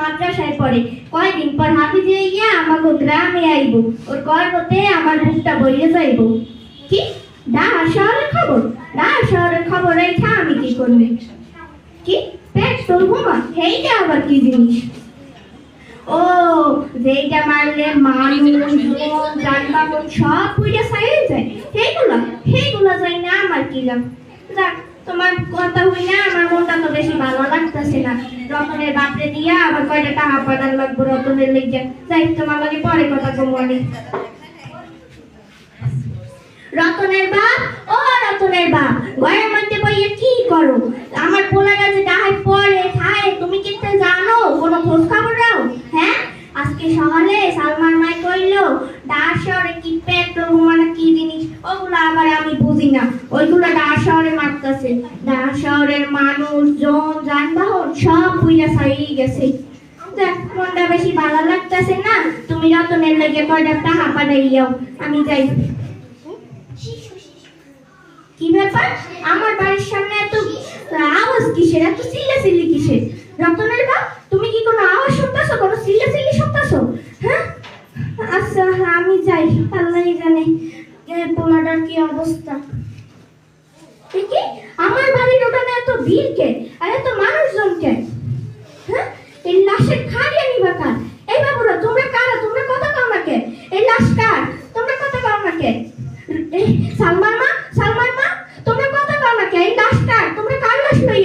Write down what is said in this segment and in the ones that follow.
মাদ্রাসায় পড়ে। কয়দিন পর হাফিজে ইয়া আমাকে গ্রামে আইব, ওর গর্বতে আমার বুকটা বইয়ে যাইব। কি? ঢাকা শহরের খবর? ঢাকা শহরের খবর রেখে আমি কি করবে? কি? পেট্রোল বোমা এইটা আবার কি জিনিস? ও, যেইটা মারলে মানুষ যানবাহন সব পুইটা সাইড যায়। সেইগুলা সেইগুলা যাই না আমার কি লাভ? যাক তোমার কথা হই না আমার মনটা তো বেশি ভালো লাগতেছে না। রতনের বাপরে দিয়া আবার কয়টা টাকা পাঠান লাগবো রতনের লেগে যাই, তোমার লগে পরে কথা কমনি রতনের বাপ, ও রতনের বাপ, ঘরের মধ্যে বইয়ে কি করো? আমার পোলা গাছে ডাহাই পড়ে খায় তুমি কিন্তু জানো? কোনো খোঁজ খবর দাও হ্যাঁ? আজকে সকালে সালমান মাই কইলো ডার শহরে কি পেট্রোল মানে কি জিনিস? ওগুলো আবার আমি বুঝি না। ওইগুলো ডার শহরে মারতেছে ডার শহরের মানুষ, জন, যানবাহন, সব বুইরা সারিয়ে গেছে। দেখ মনটা বেশি ভালো লাগতেছে না? তুমি রতনের লেগে কয়টা টাকা পাঠাইয়াও আমি যাই। কি ব্যাপার? আমার বাড়ির সামনে এত আওয়াজ কিসের? এত চিল্লাচিল্লি কিসের? রতনের বাপ, তুমি কি কোনো আওয়াজ শুনতেছো? কোনো চিল্লাচিল্লি শুনতেছো? হ্যাঁ? আচ্ছা আমি যাই আল্লাহ জানে তোমার কি অবস্থা এ কি আমার বাড়ির ওখানে এত ভিড় কে আর এত মানুষজন হ্যাঁ? এই লাশের খাড়িয়ে নিবা কার এই বাবুরা, তোমরা কারা? তোমরা কথা কও নাকে এই লাশ কার? তোমরা কথা কও নাকে সালমান মা সালমান মা, তোমরা কথা কও নাকে এই লাশ কার? তোমরা কার লাশ লই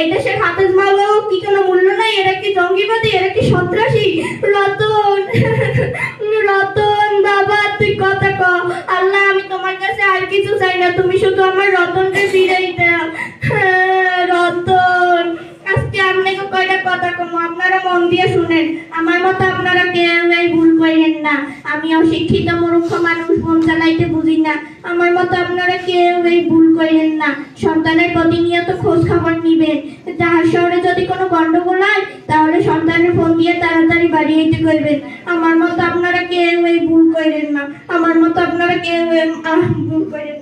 এই দেশের হাতের মালো কি কোনো মূল্য নাই এরা কি জঙ্গিবাদী এরা কি সন্ত্রাসী? রতন রতন বাবা তুই কত ক। আল্লাহ আমি তোমার কাছে আর কিছু চাই না তুমি শুধু আমার রতনকে ফিরাই দাও। হ্যাঁ, রতন আজকে আপনাকে কয়টা কথা কম? আপনারা মন দিয়ে শুনেন। আমার মতো আপনারা কেউ ভুল করেন না। আমি অশিক্ষিত মূর্খ মানুষ মন চালাইতে বুঝি না। আমার মতো আপনারা কেউ এই ভুল করেন না। সন্তানের প্রতিনিয়ত খোঁজ তাহলে সন্তানের ফোন দিয়ে তাড়াতাড়ি বাড়ি যেতে করবেন আমার মতো আপনারা কেউ এই ভুল করেন না। আমার মতো আপনারা কেউ ভুল করেন